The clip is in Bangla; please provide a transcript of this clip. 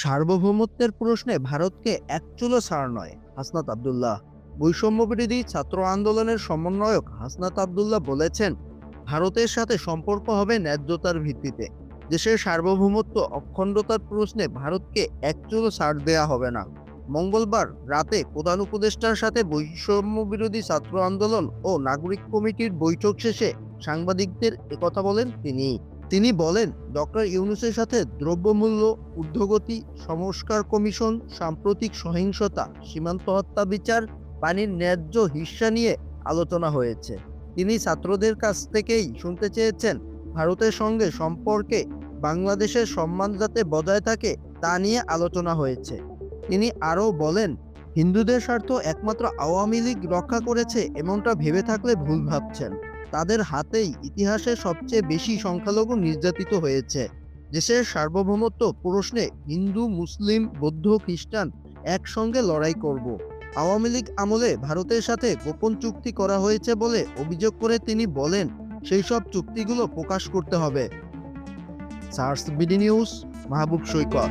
সার্বভৌমত্বের প্রশ্নে ভারতকে একচুলো ছাড় নয়, হাসনাত আবদুল্লাহ। বৈষম্য বিরোধী ছাত্র আন্দোলনের সমন্বয়ক হাসনাত আবদুল্লাহ বলেছেন, ভারতের সাথে সম্পর্ক হবে ন্যায্যতার ভিত্তিতে। দেশের সার্বভৌমত্ব অখণ্ডতার প্রশ্নে ভারতকে একচুলো ছাড় দেয়া হবে না। মঙ্গলবার রাতে প্রধান উপদেষ্টার সাথে বৈষম্য বিরোধী ছাত্র আন্দোলন ও নাগরিক কমিটির বৈঠক শেষে সাংবাদিকদের একথা বলেন তিনি। তিনি বলেন, ডক্টর ইউনুসের সাথে দ্রব্যমূল্য, ঊর্ধ্বগতি, সংস্কার কমিশন, সাম্প্রতিক সহিংসতা, সীমান্ত হত্যা বিচার, পানির ন্যায্য হিস্সা নিয়ে আলোচনা হয়েছে। তিনি ছাত্রদের কাছ থেকেই শুনতে চেয়েছেন, ভারতের সঙ্গে সম্পর্কে বাংলাদেশের সম্মান যাতে বজায় থাকে তা নিয়ে আলোচনা হয়েছে। তিনি আরও বলেন, হিন্দুদের স্বার্থ একমাত্র আওয়ামী লীগ রক্ষা করেছে এমনটা ভেবে থাকলে ভুল ভাবছেন। তাদের হাতেই ইতিহাসে সবচেয়ে বেশি সংখ্যালঘু নির্যাতিত হয়েছে। দেশের সার্বভৌমত্ব প্রশ্নে হিন্দু, মুসলিম, বৌদ্ধ, খ্রিস্টান একসঙ্গে লড়াই করব। আওয়ামী লীগ আমলে ভারতের সাথে গোপন চুক্তি করা হয়েছে বলে অভিযোগ করে তিনি বলেন সেই সব চুক্তিগুলো প্রকাশ করতে হবে। সার্স বিডি নিউজ, মাহবুব সৈকত।